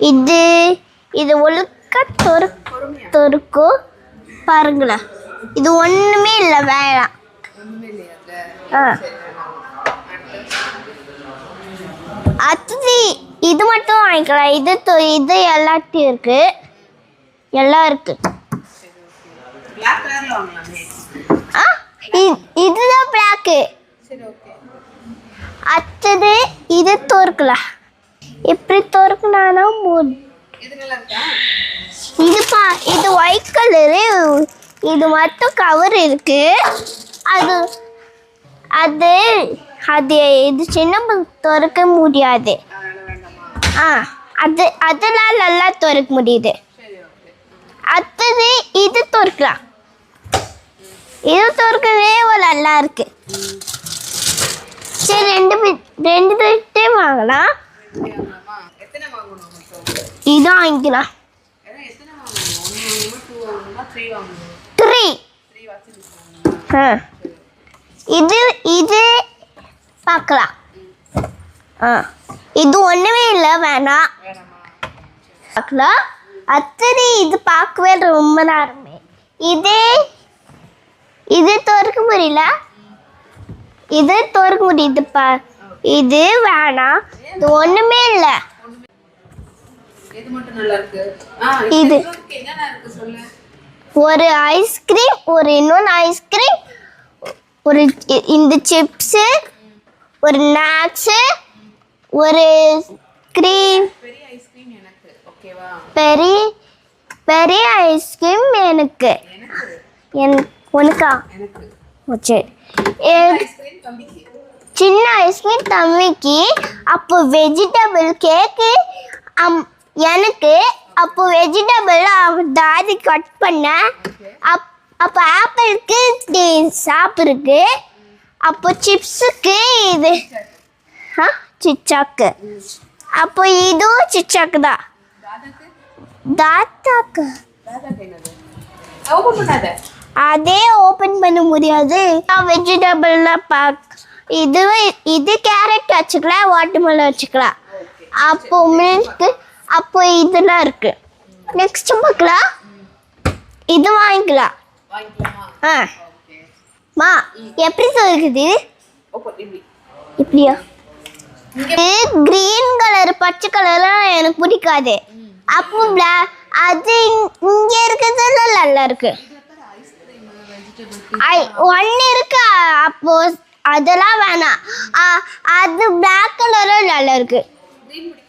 இது இது ஒழுக்க தொரு தொருக்கும் பாருங்களேன் இது ஒன்றுமே இல்லை வேணாம் ஆ. அடுத்தது இது மட்டும் வாங்கிக்கலாம் இது இது எல்லாத்தையும் இருக்கு. எல்லாம் இருக்கு. ஆ இதுதான் பிளாக்கு அடுத்தது இது தோற்கலாம் இப்படி தோற்கலாம்னா மூணு இது பா இது ஒயிட் கலரு இது மட்டும் கவர் இருக்கு. அது அது அது இது சின்ன திறக்க முடியாது. ஆ அது அதெல்லாம் நல்லா திறக்க முடியுது. அடுத்தது இது திறக்கலாம். இது திறக்கவே ஒரு நல்லா இருக்கு. சரி ரெண்டு ரெண்டு பேர்ட்டே வாங்கலாம். ரெண்டே வாங்கலாமா எத்தனை வாங்கணும்? மொத்தம் இது வாங்கிக்கலாம் த்ரீ இது இது பார்க்கலாம். ஆ. இது ஒன்றுமே இல்லை வேணாம்? பார்க்கலாம் அத்தனை இது பார்க்கவே ரொம்ப நேரமே. இது இது திறக்க முடியல. இது திறக்க முடியுதுப்பா இது வேணாம் இது ஒன்றுமே இல்லை. இது. ஒரு ஐஸ்கிரீம் ஒரு இன்னொன்று ஐஸ்கிரீம் ஒரு இந்த சிப்ஸு ஒரு நாட்ஸு ஒரு க்ரீம் பெரிய பெரிய ஐஸ்கிரீம் எனக்கு. எனக்கு? என் உனக்கா? சரி. சின்ன ஐஸ்கிரீம் தம்பிக்கு அப்போ வெஜிடபிள் கேக்கு அம் எனக்கு அப்போ வெஜிடபிள் தாதி கட் பண்ண. அப் அப்போ ஆப்பிளுக்கு சாப்பிட்ருக்கு அப்போ சிப்ஸுக்கு இது. ஆ சிச்சாக்கு அப்போ இதுவும் சிச்சாக்கு தான் தாதாக்கு தாத்தாக்கு அதே ஓப்பன் பண்ண முடியாது. வெஜிடபிள்லாம் பாக் இது இது கேரட் வச்சுக்கலாம் வாட்டர்மெலன் வச்சுக்கலாம். அப்போ மில்க்கு அப்போ இதெல்லாம் இருக்கு. நெக்ஸ்ட் பார்க்கலாம். இது வாங்கிக்கலாம். ஆ. மா எப்படி இப்படி. இப்படியா? இது கிரீன் கலர் பச்சை கலர்லாம் எனக்கு பிடிக்காது. அப்போ பிளா அது இங்க- இருக்கிறதெல்லாம் நல்லா இருக்கு. ஒன்று இருக்கு அதெல்லாம் வேணாம். ஆ, அது பிளாக் கலரும் நல்லா இருக்கு.